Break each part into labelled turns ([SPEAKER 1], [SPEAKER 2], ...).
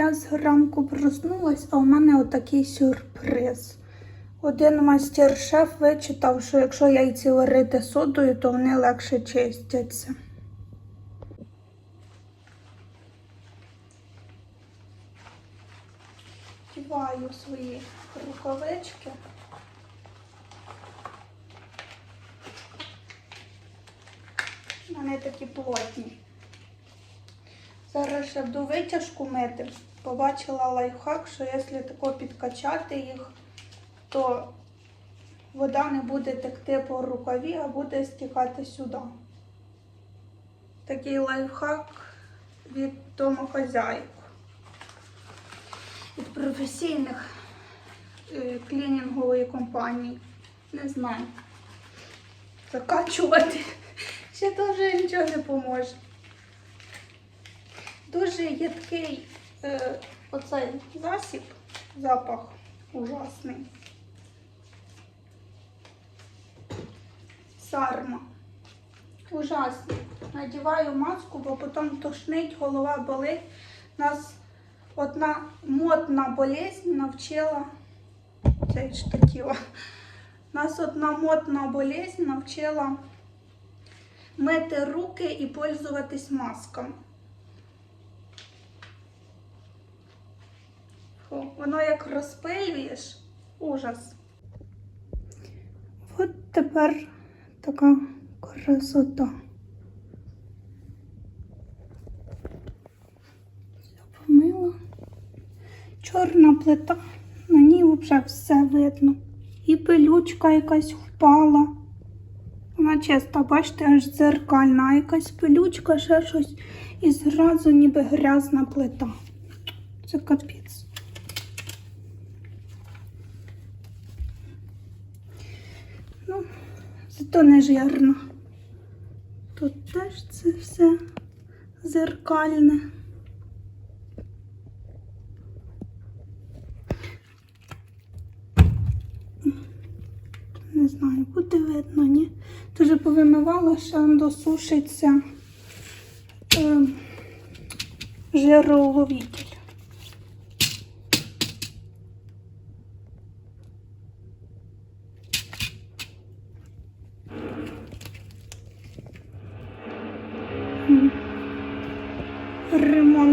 [SPEAKER 1] Я зранку проснулась, а у мене отакий сюрприз. Один майстер-шеф вичитав, що якщо яйці варити содою, то вони легше чистяться. Вдіваю свої рукавички. Вони такі плотні. Зараз ще буду витяжку мити. Побачила лайфхак, що якщо тако підкачати їх, то вода не буде текти по рукаві, а буде стікати сюди. Такий лайфхак від домохозяйок. Від професійних е, клінінгової компанії. Не знаю. Закачувати ще теж нічого не поможе. Дуже їдкий е, оцей засіб, запах ужасний. Сарма. Ужасний. Надіваю маску, бо потім тошнить, голова болить. Нас одна модна болезнь навчила. Це штатіва. Нас одна модна болезнь навчила мити руки і пользуватись масками. Фу, Воно як розпилюєш, ужас. От тепер така красота. Все помила. Чорна плита, на ній вже все видно. І пилючка якась впала. Вона чиста, бачите, аж дзеркальна, а якась пилючка, ще щось, і зразу ніби грязна плита. Це капець. Зато не жирно. Тут теж це все зеркальне. Не знаю, буде видно, ні. Дуже повимивала, ще досушиться е.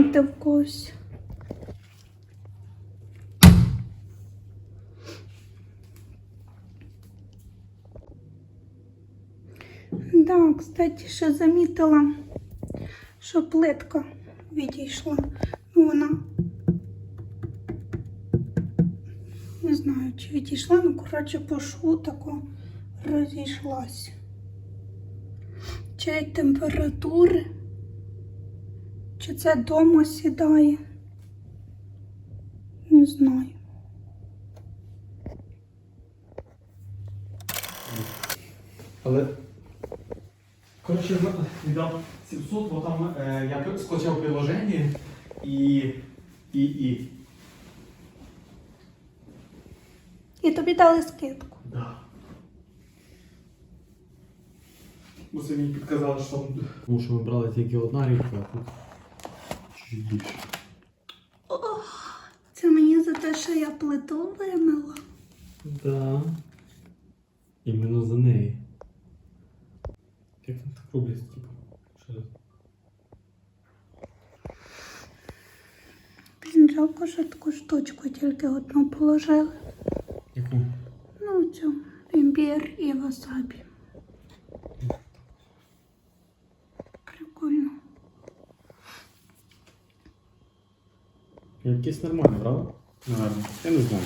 [SPEAKER 1] Ремонти в когось. Да, кстати, ще замітила, що плитка відійшла. Ну, вона не знаю, чи відійшла, ну, коротше, по шву тако розійшлась. Від температури, чи це дома сідає. Не знаю.
[SPEAKER 2] Але. Коротше, я віддав 700, бо там е, я скачав приложення і. і. і.
[SPEAKER 1] І тобі дали скидку.
[SPEAKER 2] Да. Бо це мені підказали, що там. Тому що ми брали тільки одна рівка, тут.
[SPEAKER 1] Це мені за те, що я плиту вимила.
[SPEAKER 2] Да. Іменно за неї. Як там так роблять, типу? Це?
[SPEAKER 1] Блін, жалко, що таку штучку тільки одну положили.
[SPEAKER 2] Яку?
[SPEAKER 1] Ну, цю імбір і васабі. Прикольно.
[SPEAKER 2] Якийсь нормальний, правда? Наверно. Я не знаю.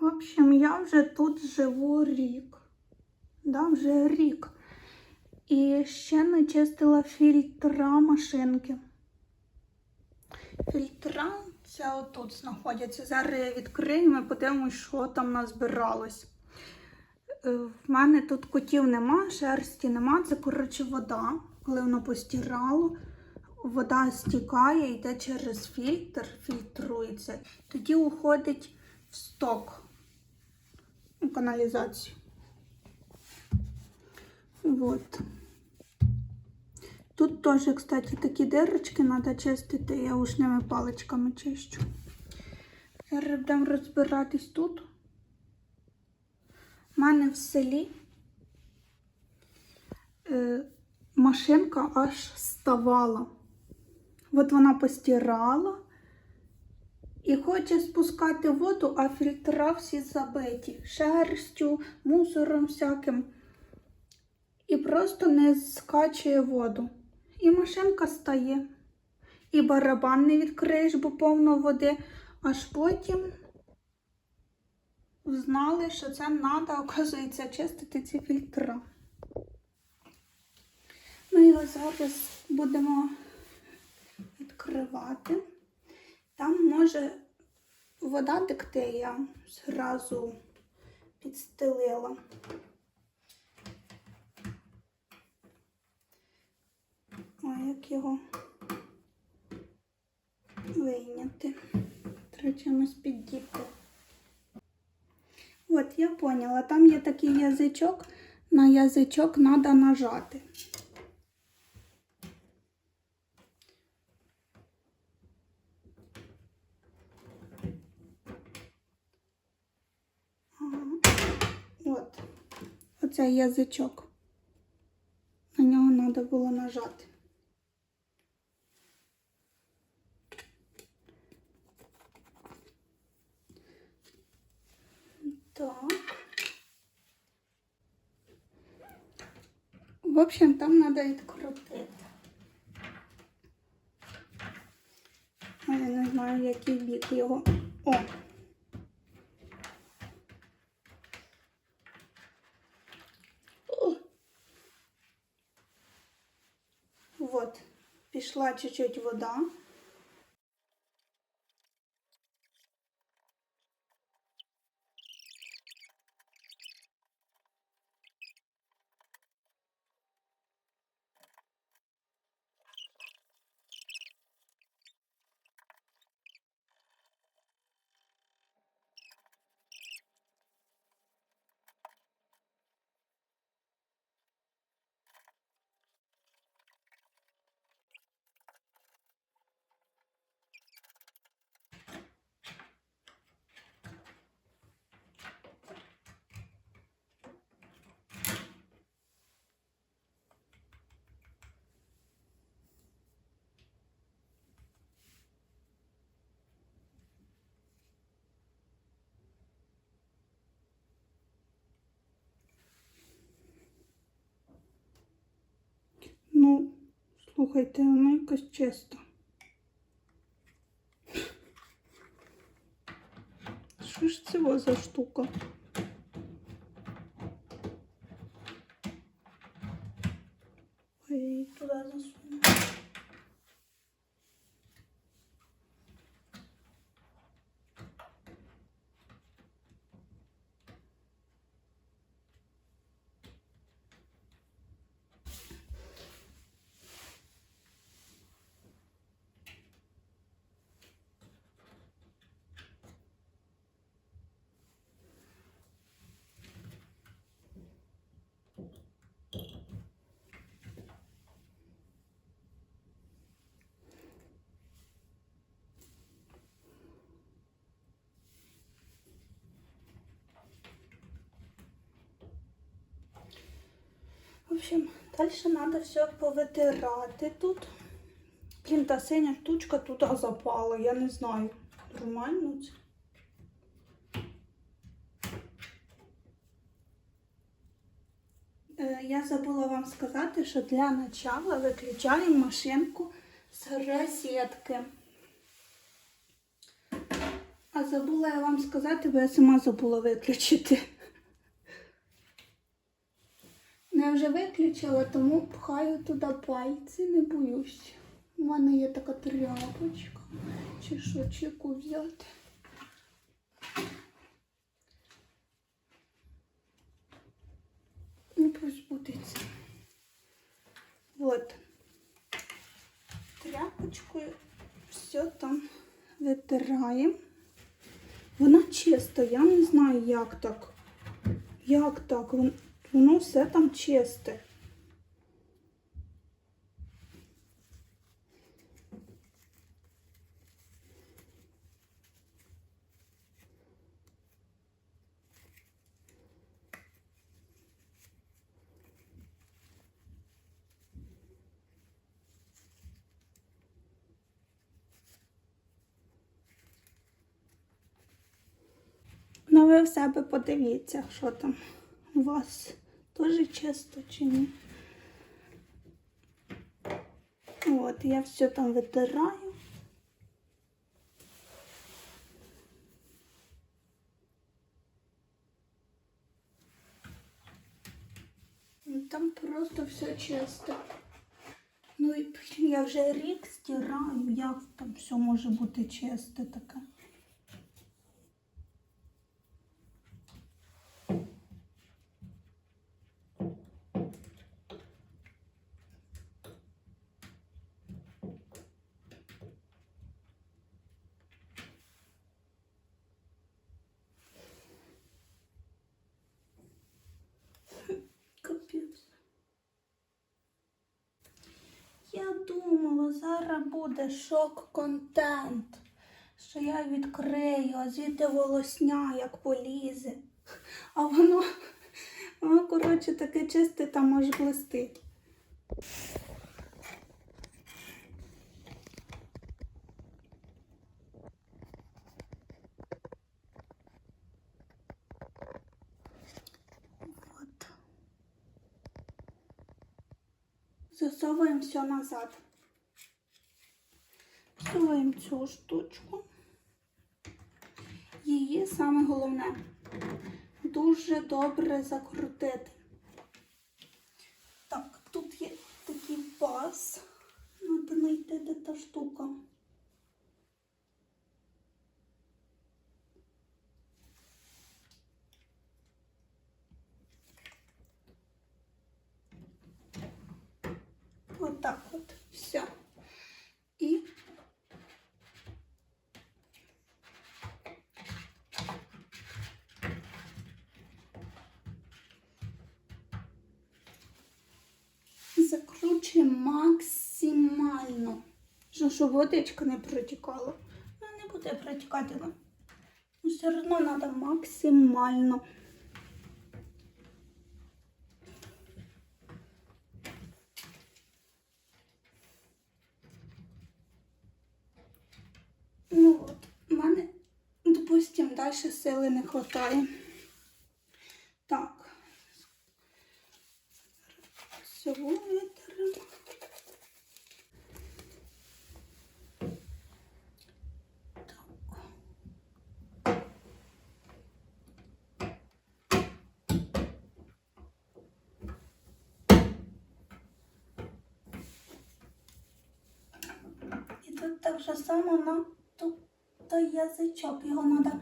[SPEAKER 1] В общем, я вже тут живу рік. Да, вже рік. І ще не чистила фільтра машинки. Фільтра це отут знаходяться. Зараз я відкрию, ми подивимось, що там назбиралось. Е, В мене тут котів нема, шерсті нема. Це, коротше, вода. Коли воно постирало, вода стікає, йде через фільтр, фільтрується. Тоді уходить в сток у каналізацію. Вот. Тут теж, кстати, такі дирочки треба чистити, я ушними паличками чищу. Зараз будемо розбиратись тут. У мене в селі е, машинка аж ставала. От вона постирала і хоче спускати воду, а фільтра всі забиті шерстю, мусором всяким. І просто не скачує воду. І машинка стає. І барабан не відкриєш, бо повно води. Аж потім знали, що це треба, оказується, чистити ці фільтра. Ми його зараз будемо відкривати. Там може вода текти, я зразу підстелила. А як його вийняти? Треба чимось піддіти. От, я поняла, там є такий язичок, на язичок треба нажати. Ага. От, оцей язичок. На нього треба було нажати. Так. В общем, там надо відкрутити. Я не знаю, який бік його. О! Вот, пішла чуть-чуть вода. Ну, слухайте, воно якось чисто. Що ж це за штука? Ой, туди засуну. Общем, дальше надо все повитирати тут. Блін, та синя штучка туди запала, я не знаю. Нормально це? Е, Я забула вам сказати, що для начала виключаємо машинку з розетки. А забула я вам сказати, бо я сама забула виключити. Я вже виключила, тому пхаю туди пальці, не боюсь. У мене є така тряпочка. Чи що, чеку взяти. Ну, це. Вот. Тряпочкою все там витираємо. Вона чиста, я не знаю, як так. Як так? Воно все там чисте. Ну, ви в себе подивіться, що там у вас теж чисто чи ні. От, я все там витираю. Ну, Там просто все чисто. Ну і я вже рік стираю, як там все може бути чисте таке. Капець. Я думала, зараз буде шок-контент, що я відкрию, а звідти волосня як полізе. А воно, воно, коротше, таке чисте там аж блистить. Вот. Засовуємо все назад. Всовуємо цю штучку. Її саме головне дуже добре закрутити. Так, тут є такий паз. Треба знайти де та штука. Вот так вот. Все. И закручуємо максимально. Що, щоб водичка не протікала. Ну, не буде протікати. Ну, ну, все одно треба максимально. Ну от, в мене, допустим, далі сили не вистачає. Так. Всього витримо. І тут так же само на ту- той язичок. Його треба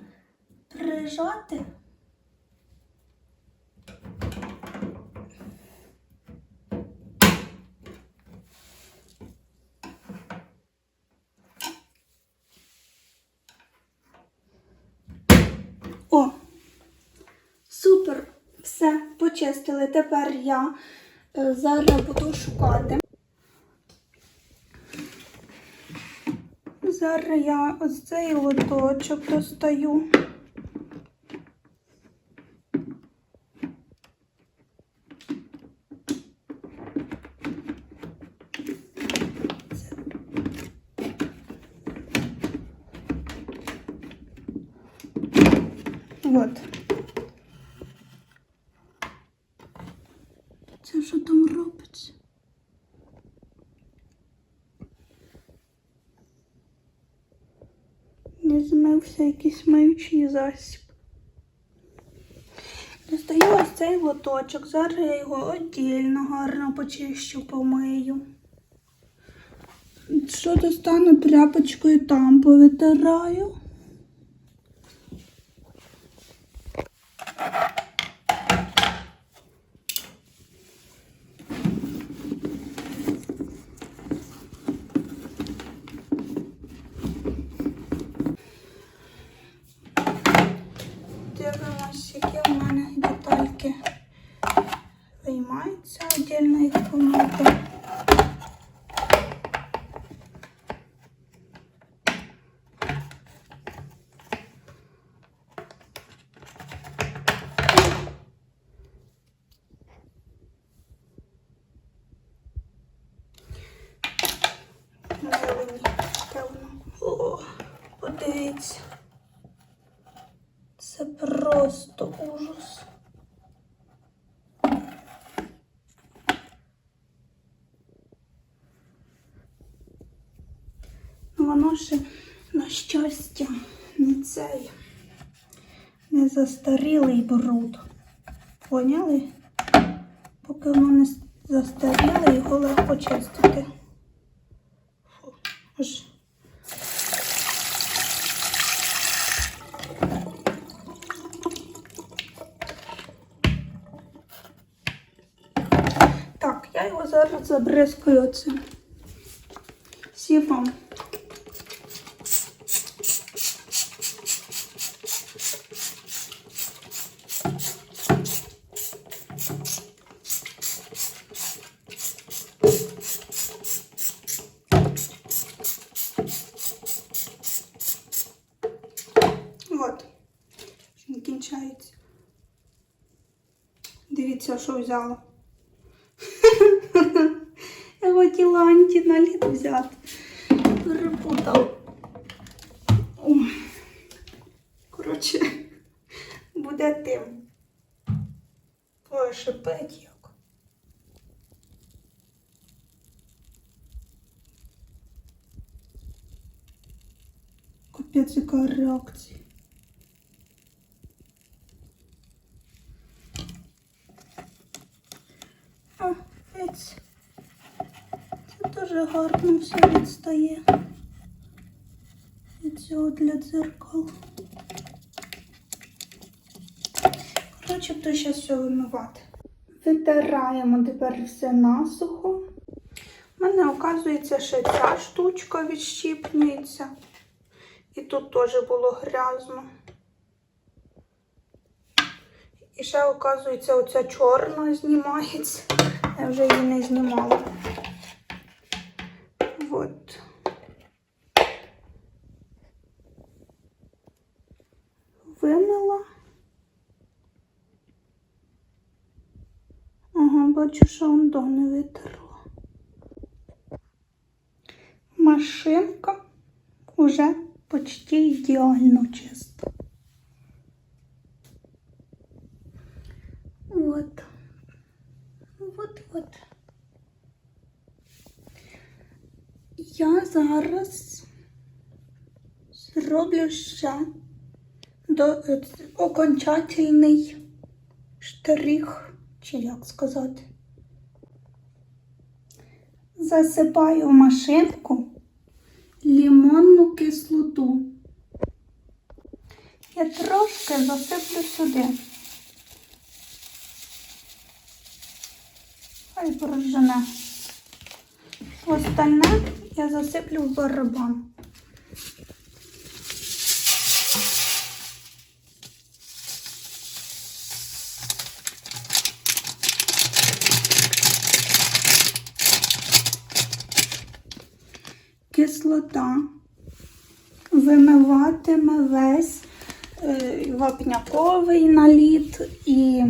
[SPEAKER 1] прижати. О! Супер! Все, почистили. Тепер я е, зараз буду шукати. Зараз я ось цей лоточок достаю. Вот. Це що там робиться? Не змився якийсь маючий засіб. Достаю ось цей лоточок. Зараз я його отдільно гарно почищу, помию. Що достану тряпочкою там повитираю. Дивимось, які в мене детальки виймаються, отдельно їх помити. Зелені, яке воно. О, подивіться. Це просто ужас. Воно ще, на щастя, не цей, не застарілий бруд. Поняли? Поки воно не застаріле, його легко чистити. Фу, аж Так, я його зараз забризкаю цим сіфом. От, кінчається. Дивіться, що взяла. Я хотіла антиналіт взяти. Перепутав. Коротше, буде тим. Ой, шипить як. Капець, яка реакція. А, ець. Дуже гарно все відстає. Від цього для дзеркал. Коротше, то ще все вимивати. Витираємо тепер все насухо. У мене, оказується, ще ця штучка відщіпнюється. І тут теж було грязно. І ще, оказується, оця чорна знімається. Я вже її не знімала. Вот. Вимила. Ага, бачу, що до не витерла. Машинка уже почти ідеально чиста. Вот, вот. Я зараз зроблю ще до, е, окончательний штрих, чи як сказати. Засипаю в машинку лимонну кислоту. Я трошки засиплю сюди. Хай прожене. Остальне я засиплю в барабан. Кислота вимиватиме весь е, вапняковий наліт і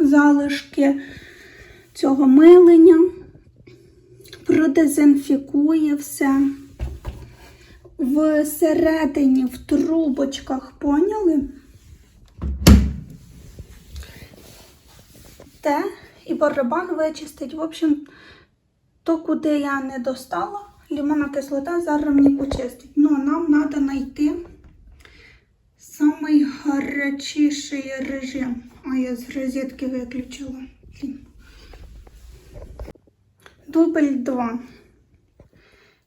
[SPEAKER 1] залишки цього милення, продезінфікує все. Всередині, в трубочках, поняли? Те і барабан вичистить. В общем, то, куди я не достала, лимонна кислота зараз мені почистить. Ну, нам треба знайти самий гарячіший режим. А я з розетки виключила. Дубль 2.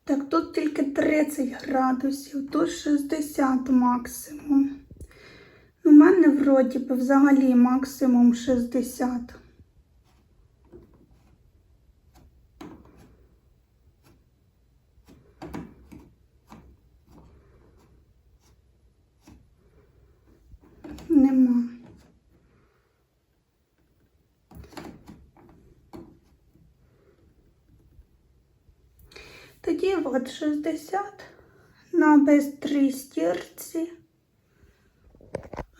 [SPEAKER 1] Так, тут тільки 30 градусів, тут 60 максимум. У мене вроді би взагалі максимум 60. Нема. Тоді от 60 на бистрій стірці.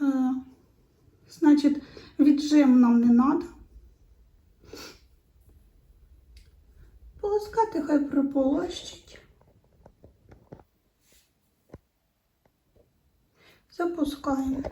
[SPEAKER 1] Е, Значить, віджим нам не треба. Полоскати хай прополощить. Запускаємо.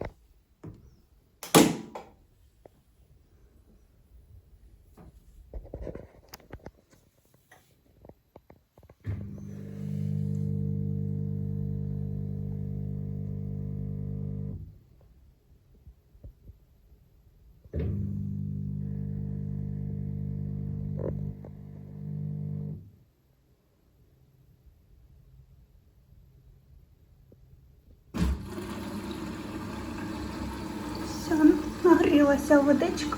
[SPEAKER 1] Нагрілася водичка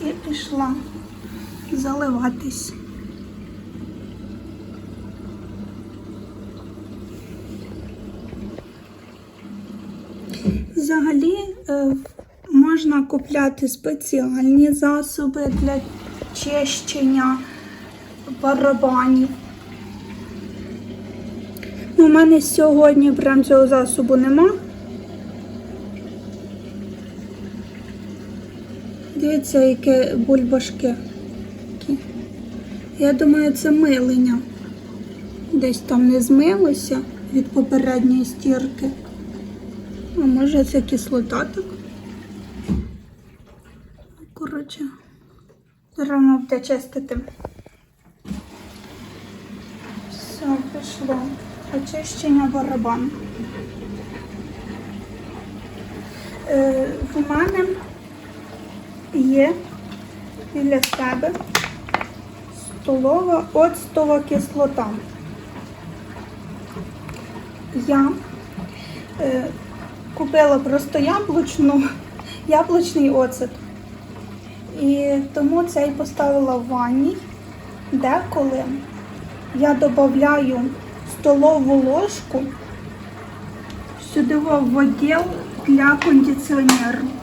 [SPEAKER 1] і пішла заливатись. Взагалі е, можна купляти спеціальні засоби для чищення барабанів. У мене сьогодні прям цього засобу нема. Дивіться, яке бульбашки. Я думаю, це милення. Десь там не змилося від попередньої стірки. А може це кислота так? Коротше, воно буде чистити. Все, пішло. Очищення барабану. Е, в мене є біля себе столова оцтова кислота. Я е, купила просто яблучну, яблучний оцет. І тому це і поставила в ванні. Деколи я додаю столову ложку сюди в відділ для кондиціонеру.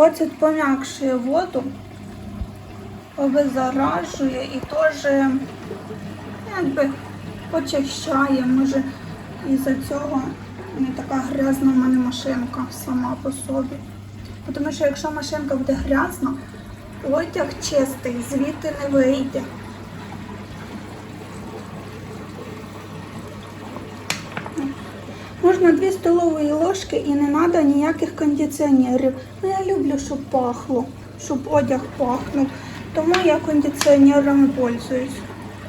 [SPEAKER 1] Оцет пом'якшує воду, обеззаражує і теж якби почищає. Може, із-за цього не така грязна в мене машинка сама по собі. Тому що якщо машинка буде грязна, одяг чистий, звідти не вийде. Можна 2 столові ложки і не треба ніяких кондиціонерів. Ну, я люблю, щоб пахло, щоб одяг пахнув. Тому я кондиціонерами пользуюсь.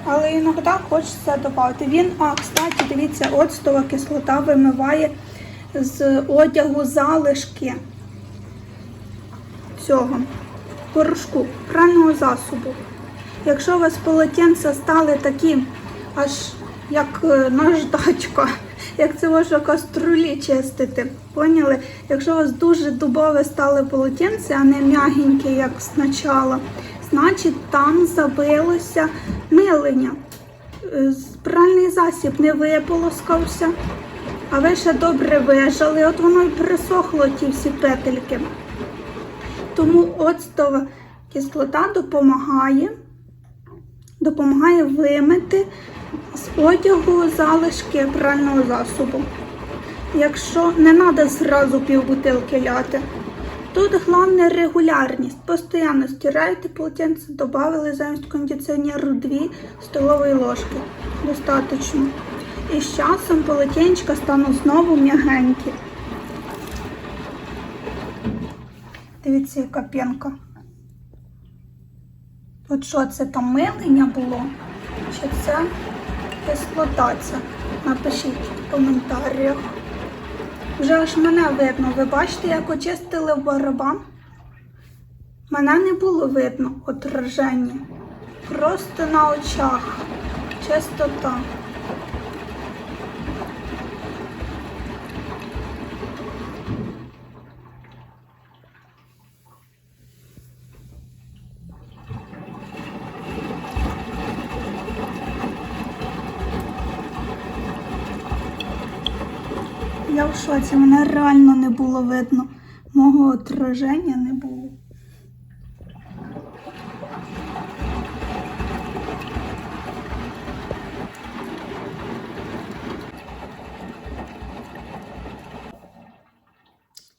[SPEAKER 1] Але іноді хочеться додати. Він, а, кстати, дивіться, оцтова кислота вимиває з одягу залишки цього порошку, прального засобу. Якщо у вас полотенця стали такі, аж як е, наждачка, як це можна каструлі чистити. Поняли? Якщо у вас дуже дубове стало полотенце, а не м'ягеньке, як спочатку, значить там забилося милення. Е, Пральний засіб не виполоскався, а ви ще добре вижали, от воно і присохло ті всі петельки. Тому оцтова кислота допомагає, допомагає вимити з одягу залишки прального засобу. Якщо не треба зразу півбутилки ляти. Тут головне регулярність. Постійно стираєте полотенце, додали замість кондиціонеру 2 столові ложки. Достатньо. І з часом полотенчика стануть знову м'ягенькі. Дивіться, яка п'янка. От що це там милення було? Чи це кислота ця? Напишіть в коментарях. Вже аж мене видно. Ви бачите, як очистили барабан? Мене не було видно отраження. Просто на очах. Чистота. Я в шоці, мене реально не було видно. Мого отраження не було.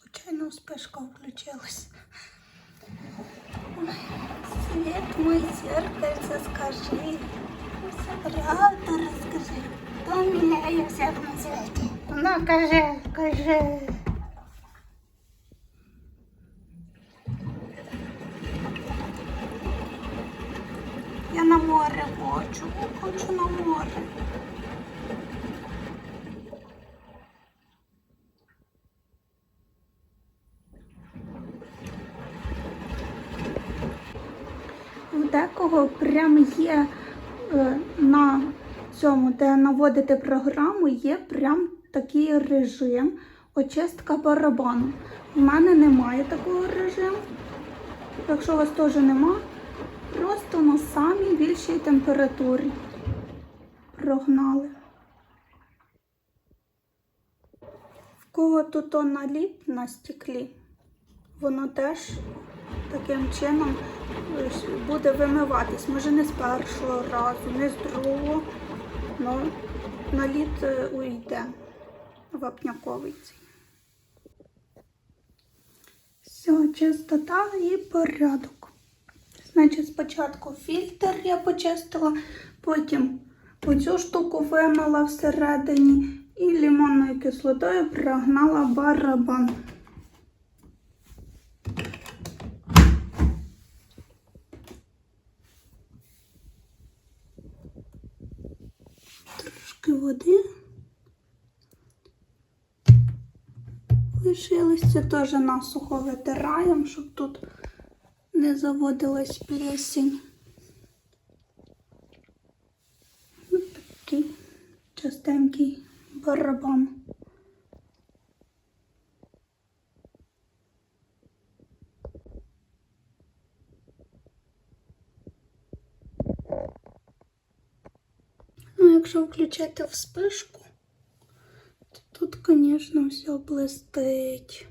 [SPEAKER 1] Случайно вспишка включилась. Ой, Свет мой, зеркальце, скажи. Правду расскажи. Всех на свете? Ну, кажи, кажи. Я на море хочу, хочу на море. В декого прям є е, на наводити програму, є прям такий режим очистка барабану. У мене немає такого режиму. Якщо у вас теж нема, просто на самій більшій температурі прогнали. В кого тут он наліт на стеклі, воно теж таким чином е, буде вимиватись. Може не з першого разу, не з другого, але наліт е, уйде вапняковий цей. Все, чистота і порядок. Значить, спочатку фільтр я почистила, потім оцю штуку вимила всередині і лимонною кислотою прогнала барабан. Трошки води. Лишилось теж насухо витираємо, щоб тут не заводилась плесень. Ось такий частенький барабан. Ну, якщо включити вспишку, то тут, звісно, все блистить.